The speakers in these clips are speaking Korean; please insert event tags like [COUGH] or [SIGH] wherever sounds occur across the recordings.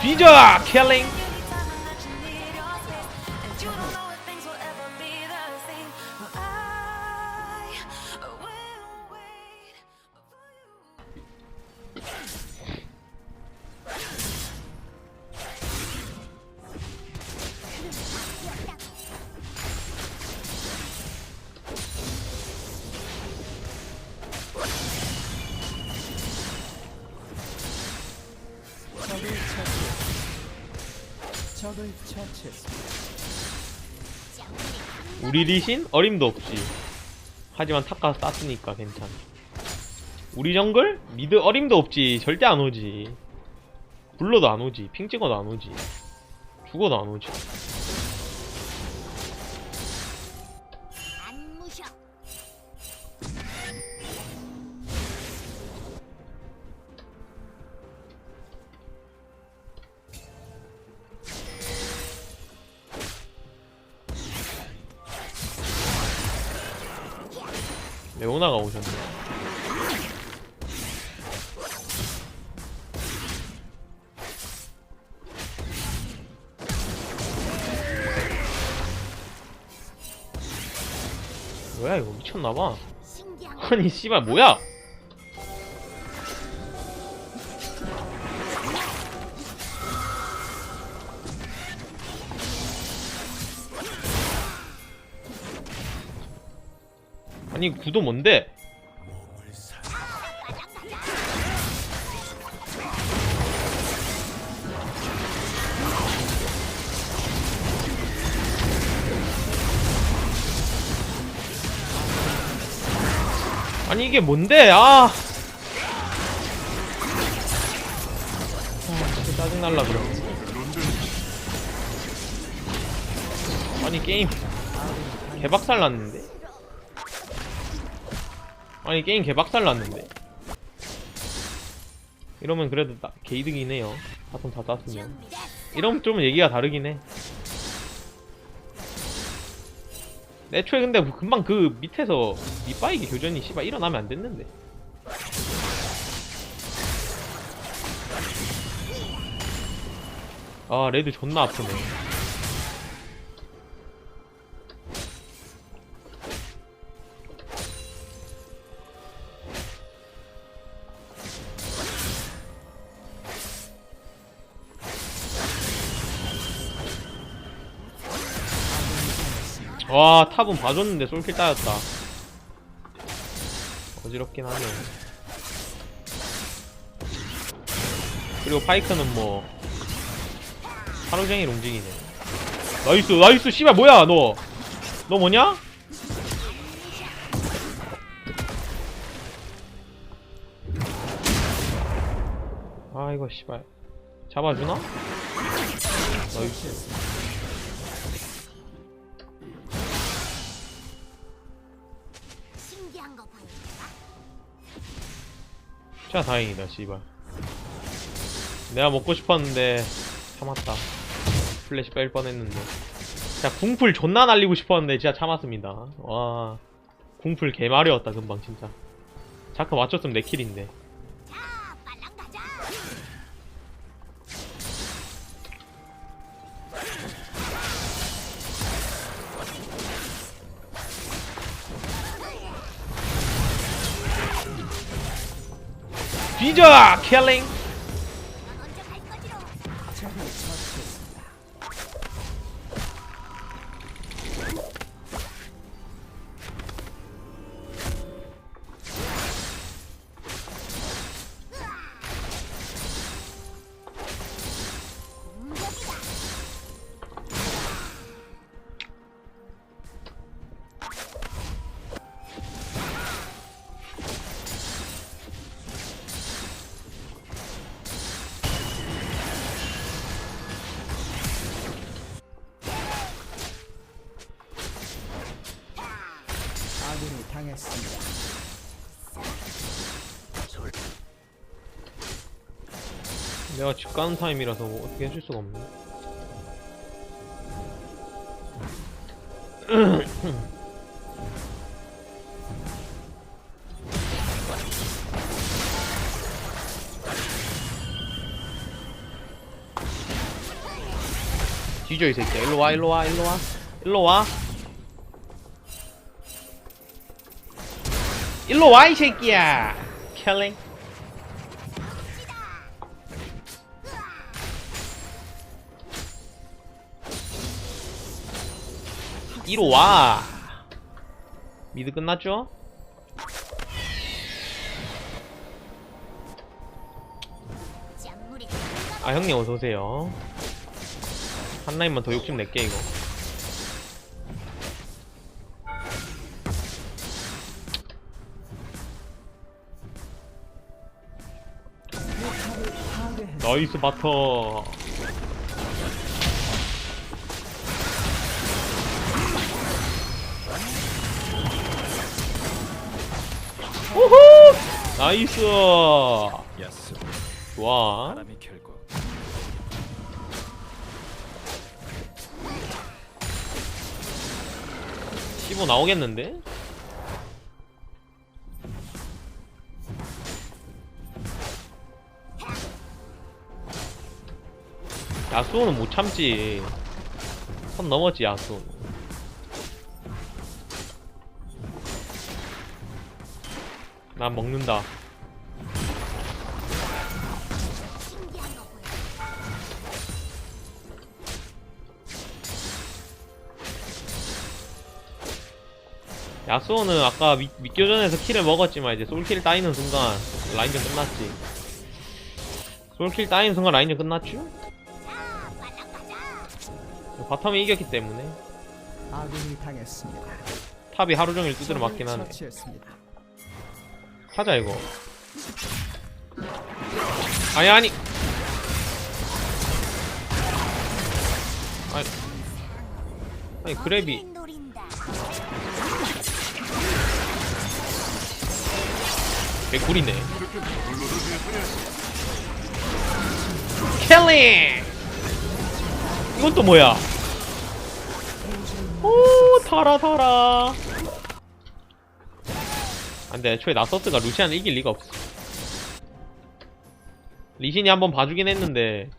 뒤져 적을 처치했습니다. 우리 리신? 어림도 없지 하지만 탑가 쌌으니까 괜찮 우리 정글? 미드 어림도 없지. 절대 안 오지. 불러도 안 오지. 핑 찍어도 안 오지. 죽어도 안 오지 레오나가 오셨네. 뭐야 이거 미쳤나봐. 아니 씨발 뭐야 아니 구도 뭔데? 아니 이게 뭔데? 아. 아, 진짜 짜증날라 그래. 아니 게임 개박살 났는데 아니 게임 개박살 났는데. 이러면 그래도 딱 개이득이긴 해요. 바톤 다 땄으면. 이러면 좀 얘기가 다르긴 해. 애초에 근데 금방 그 밑에서 밑바이기 교전이 씨발 일어나면 안 됐는데. 아 레드 존나 아프네 와 탑은 봐줬는데 솔킬 따였다. 어지럽긴 하네. 그리고 파이크는 뭐 하루종일 움직이네. 나이스 나이스 씨발 뭐야 너? 너 뭐냐? 아 이거 씨발. 잡아주나? 나이스 진짜 다행이다 씨발. 내가 먹고 싶었는데 참았다. 플래시 뺄 뻔했는데. 진짜 궁풀 존나 날리고 싶었는데 진짜 참았습니다. 와. 궁풀 개마려웠다 금방 진짜. 자크 맞췄으면 내 킬인데 뒤져 킬링 내가 집 가는 타임이라서 뭐 어떻게 해줄 수가 없네. [CLEARS THROAT] 뒤져 이 새끼야. 일로 와, 일로 와, 일로 와, 일로 와. 일로 와 이 새끼야. 켈링. 이로 와 미드 끝났죠? 아 형님 어서 오세요. 한 라인만 더 욕심 낼게 이거. 나이스 바터. 우후! 나이스. 야스 좋아. 바람이 결국 씹어 나오겠는데? 야수호는 못 참지. 선 넘었지 야수. 난 먹는다. 야수호는 아까 미, 미교전에서 킬을 먹었지만 이제 솔킬 따이는 순간 라인전 끝났지. 솔킬 따이는 순간 라인전 끝났죠? 바텀이 이겼기 때문에 아군이 당했습니다. 탑이 하루 종일 두드려 맞긴 하네. 처치했습니다. 하자 이거. 아니 아니. 아니. 아니 그래비. 개꿀이네. 켈리. 이건 또 뭐야? 오 달아 달아. 안돼 애초에 나서스가 루시안을 이길 리가 없어. 리신이 한번 봐주긴 했는데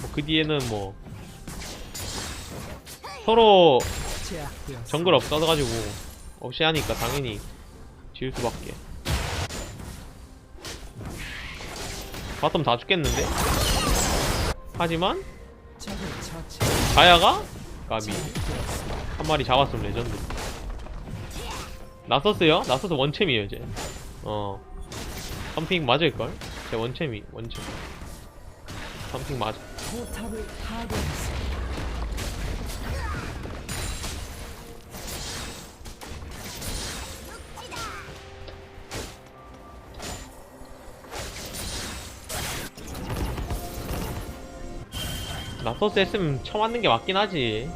뭐 그 뒤에는 뭐 서로. 정글 없어가지고 없이 하니까 당연히 지을 수밖에. 바텀 다 죽겠는데? 하지만. 자야가 까비 한 마리 잡았으면 레전드. 나섰어요? 나서서 원챔이에요 이제. 어. 펌핑 맞을걸? 제 원챔이 원챔. 펌핑 맞아. 나서스 했으면 쳐맞는 게 맞긴 하지.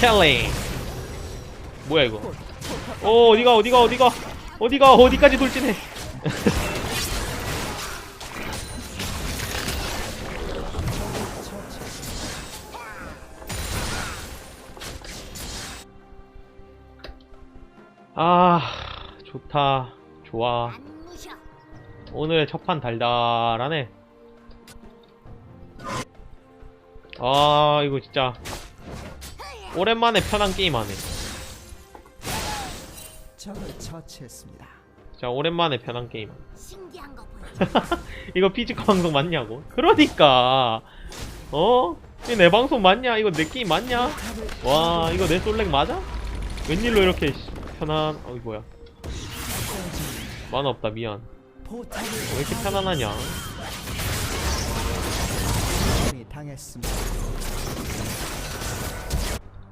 켈링. 뭐야 이거? 오 어디가 어디가 어디가 어디가 어디까지 돌진해? [LAUGHS] 아 좋다 좋아. 오늘의 첫판 달달하네 아 이거 진짜 오랜만에 편한 게임 하네 적을 처치했습니다. 진짜 오랜만에 편한 게임 신기한 거 보여. [LAUGHS] 이거 피지컬 방송 맞냐고 그러니까 어? 이거 내 방송 맞냐 이거 내 게임 맞냐 와 이거 내 솔랭 맞아? 웬일로 이렇게 씨, 편한 어이 뭐야 만화 없다 미안 포탑을 왜 이렇게 편안하냐 당했습니다.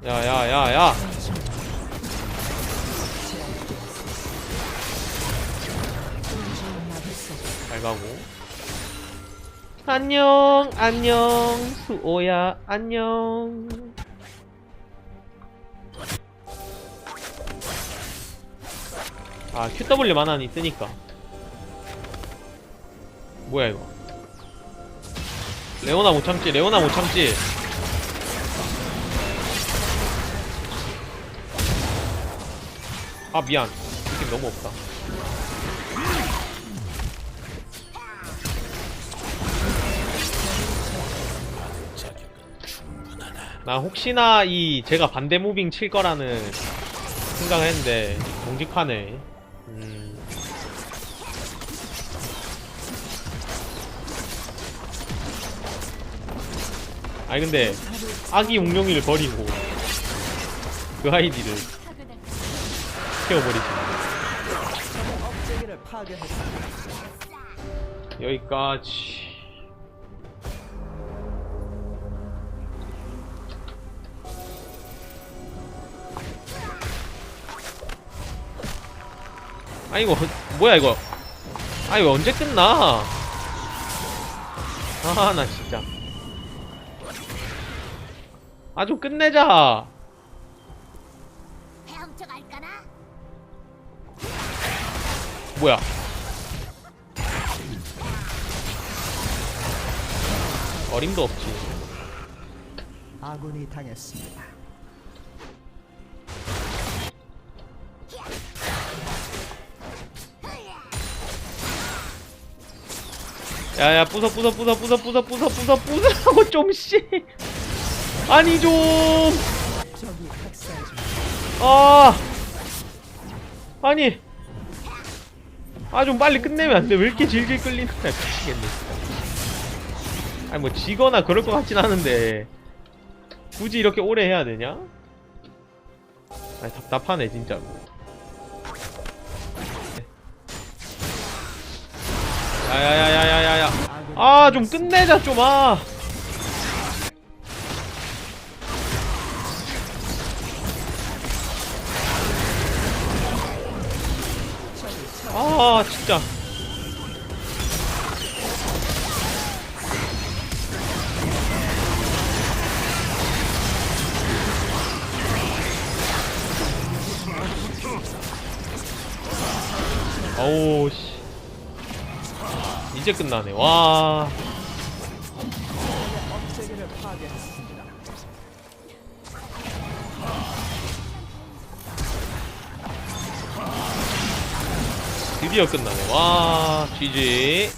야야야야. 잘 가고. 안녕 안녕 수호야 안녕. 아 QW 만화는 있으니까. 뭐야 이거? 레오나 못 참지 레오나 못 참지 아 미안. 느낌 너무 없다. 나 혹시나 이 제가 반대 무빙 칠 거라는 생각을 했는데 정직하네. 음. 아니 근데 아기 용룡이를 버리고 그 아이디를 파괴했습니다. 여기까지. 아 이거 뭐야 이거? 아 이거 언제 끝나? 아 나 진짜. 아 좀 끝내자 뭐야? 어림도 없지. 아군이 당했습니다. 야야 부숴 부숴 부숴 부숴 부숴 부숴 부숴 부숴하고 [LAUGHS] 좀씨. 아니 좀. 적이 학살 중. 아. 아니 아 좀 빨리 끝내면 안 돼. 왜 이렇게 질질 끌리는 거야? 미치겠네 아니 뭐 지거나 그럴 것 같진 않은데. 굳이 이렇게 오래 해야 되냐? 아니 답답하네 진짜로. 야야야야야야야. 아 좀. 끝내자 좀 아 아 진짜. 어우 씨. 이제 끝나네. 와 드디어 끝나네. 와 GG